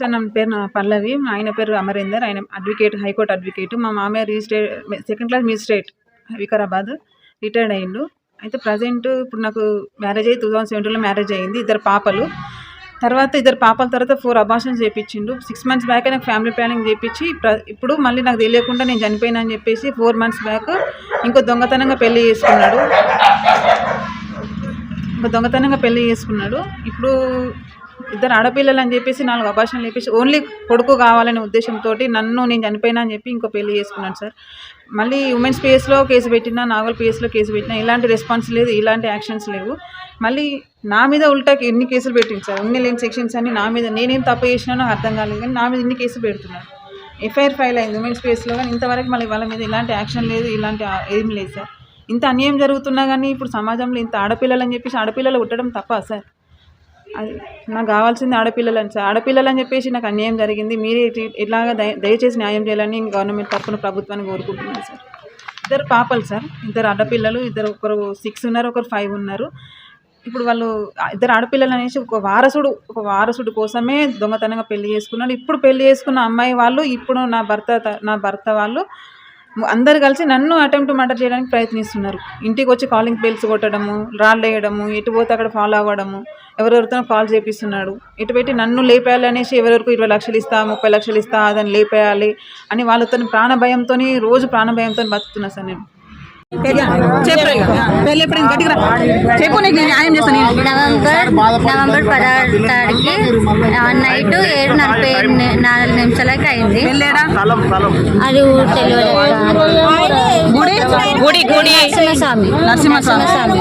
Sir నా పేరు నా పల్లవి. మా ఆయన పేరు అమరేందర్. ఆయన అడ్వకేట్ హైకోర్టు అడ్వకేట్. మా మామయ్య రిజిస్ట్రేట్ second class magistrate Vikarabad retired అయ్యిండు. అయితే ప్రజెంట్ ఇప్పుడు నాకు మ్యారేజ్ అయ్యి టూ థౌసండ్ సెవెంటీన్లో మ్యారేజ్ అయ్యింది. ఇద్దరు పాపలు. తర్వాత ఇద్దరు పాపల తర్వాత ఫోర్ అబార్షన్స్ చేయించిండు సిక్స్ మంత్స్ బ్యాక్ నాకు ఫ్యామిలీ ప్లానింగ్ చేయించి ప్ర- ఇప్పుడు మళ్ళీ నాకు తెలియకుండా నేను చనిపోయినా అని చెప్పేసి ఫోర్ మంత్స్ బ్యాక్ ఇంకో దొంగతనంగా పెళ్ళి చేసుకున్నాడు. ఇంకో దొంగతనంగా పెళ్ళి చేసుకున్నాడు. ఇప్పుడు ఇద్దరు ఆడపిల్లలు అని చెప్పేసి నాలుగు అభాషణలు చెప్పేసి ఓన్లీ కొడుకు కావాలనే ఉద్దేశంతో నన్ను నేను చనిపోయినా అని చెప్పి ఇంకో పెళ్ళి చేసుకున్నాను సార్. మళ్ళీ ఉమెన్స్ పిఎస్లో కేసు పెట్టినా నాగల్ పిఎస్లో కేసు పెట్టినా ఇలాంటి రెస్పాన్స్ లేదు ఇలాంటి యాక్షన్స్ లేవు. మళ్ళీ నా మీద ఉల్టాకి ఎన్ని కేసులు పెట్టింది సార్? ఉన్ని లేని సెక్షన్స్ అన్ని నా మీద నేనేం తప్పు చేసినానో అర్థం కాలేదు కానీ నా మీద ఇన్ని కేసులు పెడుతున్నారు. ఎఫ్ఐఆర్ ఫైల్ అయింది ఉమెన్స్ పిఎస్లో కానీ ఇంతవరకు మళ్ళీ వాళ్ళ మీద ఇలాంటి యాక్షన్ లేదు ఇలాంటి ఏం లేదు సార్. ఇంత అన్యాయం జరుగుతున్నా కానీ ఇప్పుడు సమాజంలో ఇంత ఆడపిల్లలు అని చెప్పేసి ఆడపిల్లలు పుట్టడం తప్ప సార్? నాకు కావాల్సింది ఆడపిల్లలని సార్. ఆడపిల్లలు అని చెప్పేసి నాకు అన్యాయం జరిగింది. మీరే ఇటు- ఇలాగా దయ దయచేసి న్యాయం చేయాలని గవర్నమెంట్ తరఫున ప్రభుత్వాన్ని కోరుకుంటున్నాను సార్. ఇద్దరు పాపలు సార్. ఇద్దరు ఆడపిల్లలు ఇద్దరు ఒకరు సిక్స్ ఉన్నారు ఒకరు ఫైవ్ ఉన్నారు. ఇప్పుడు వాళ్ళు ఇద్దరు ఆడపిల్లలు అనేసి ఒక వారసుడు ఒక వారసుడు కోసమే దొంగతనంగా పెళ్ళి చేసుకున్నాడు ఇప్పుడు పెళ్ళి చేసుకున్న అమ్మాయి వాళ్ళు ఇప్పుడు నా భర్త నా భర్త వాళ్ళు అందరు కలిసి నన్ను అటెంప్ట్ మర్డర్ చేయడానికి ప్రయత్నిస్తున్నారు. ఇంటికి వచ్చి కాలింగ్ బెల్స్ కొట్టడము రాళ్ళు వేయడము ఎటు పోతే అక్కడ ఫాలో అవ్వడము ఎవరెవరితో కాల్ చేపిస్తున్నాడు. ఇటు పెట్టి నన్ను లేపేయాలి అనేసి ఎవరెవరికి ఇరవై లక్షలు ఇస్తా ముప్పై లక్షలు ఇస్తా అదని లేపేయాలి అని వాళ్ళతో ప్రాణ భయంతో రోజు ప్రాణ భయంతో బతుకుతున్నా సార్ నేను. పెళ్ళి ఎప్పుడు గట్టిగా రా. చెప్పు నీకు నేను న్యాయం చేస్తాను నేను. నవంబర్ నవంబర్ పదహారు తారీఖు నైట్ ఏడు నలభై నాలుగు నిమిషాలకి అయింది. అది తెలియదు గుడి? గుడి గుడి. నరసింహస్వామి. నరసింహస్వామి.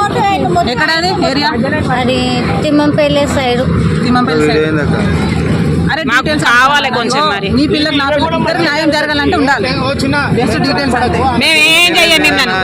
ఎక్కడ అది? ఏరియా? అది తిమ్మంపల్లి సైడ్. తిమ్మంపల్లి సైడ్. అరే డీటెయిల్స్ కావాలి కొంచెం మరి. నీ పిల్లకి నా ఇద్దరికి న్యాయం జరగాలంటే ఉండాలి. బెస్ట్ డీటెయిల్స్ అంటే మేమేం చెయ్యం మిమ్మల్ని?